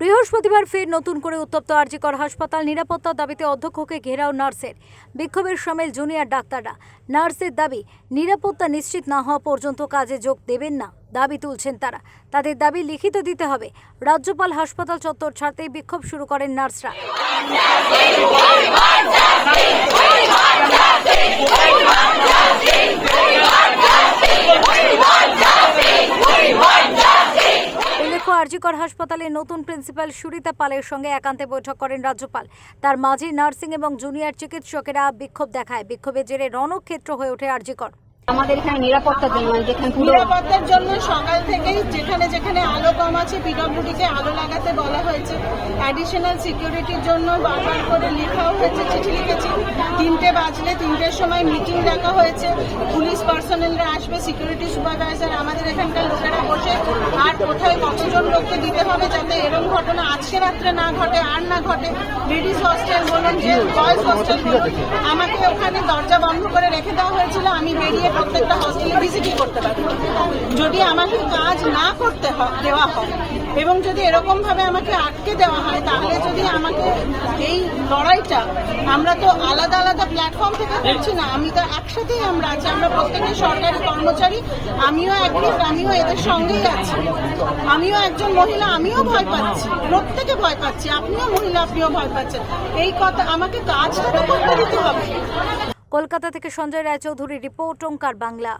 বৃহস্পতিবার ফের নতুন করে উত্তপ্ত আরজিকর হাসপাতাল নিরাপত্তার দাবিতে অধ্যক্ষকে ঘেরাও নার্সের। বিক্ষোভের সামিল জুনিয়র ডাক্তাররা। নার্সের দাবি, নিরাপত্তা নিশ্চিত না হওয়া পর্যন্ত কাজে যোগ দেবেন না, দাবি তুলছেন তারা। তাদের দাবি লিখিত দিতে হবে। রাজ্যপাল হাসপাতাল চত্বর ছাড়তেই বিক্ষোভ শুরু করেন নার্সরা। আরজিকর হাসপাতালে নতুন প্রিন্সিপাল সুরিতা পালের সঙ্গে একান্তে বৈঠক করেন রাজ্যপাল। তার মাঝে নার্সিং এবং জুনিয়র চিকিৎসকেরা বিক্ষোভ দেখায়। বিক্ষোভের জেরে রণক্ষেত্র হয়ে ওঠে আরজিকর। আমাদের এখানে নিরাপত্তার জন্য যেখানে নিরাপত্তার জন্য সকাল থেকেই যেখানে যেখানে আলো কম আছে পিডব্লিউডি কে আলো লাগাতে বলা হয়েছে। অ্যাডিশনাল সিকিউরিটির জন্য বারবার করে লেখাও হয়েছে চিঠি লিখেছি। তিনটে বাজলে তিনটের সময় মিটিং ডাকা হয়েছে। পুলিশ পার্সোনালরা আসবে সিকিউরিটি সুপারভাইজার আমাদের এখানকার আর কোথায় কতজন লোককে দিতে হবে যাতে এরকম ঘটনা আজকে রাত্রে না ঘটে আর না ঘটে? লেডিস হস্টেল বলুন যে বয়েজ হস্টেল বলুন। আমাকে ওখানে দরজা বন্ধ করে রেখে দেওয়া হয়েছিল আমি বেরিয়ে প্রত্যেকটা হস্টেলে ভিজিটই করতে পারি যদি আমাকে কাজ না করতে দেওয়া হয় এবং যদি এরকম ভাবে আমাকে আটকে দেওয়া হয়, তাহলে যদি আমাকে এই লড়াইটা আমরা তো আলাদা আলাদা প্ল্যাটফর্ম থেকে করছি না, আমি তো একসাথেই আমরা আছি, আমরা প্রত্যেকে সরকারি কর্মচারী, আমিও অ্যাক্টিভ আমিও এদের সঙ্গেই আছি। আমিও একজন মহিলা, আমিও ভয় পাচ্ছি, প্রত্যেকে ভয় পাচ্ছি, আপনিও মহিলা, আপনিও ভয় পাচ্ছেন। এই কথা, আমাকে কাজটা তো করতে দিতে হবে। কলকাতা থেকে সঞ্জয় রায়চৌধুরী রিপোর্ট, ওঙ্কার বাংলা।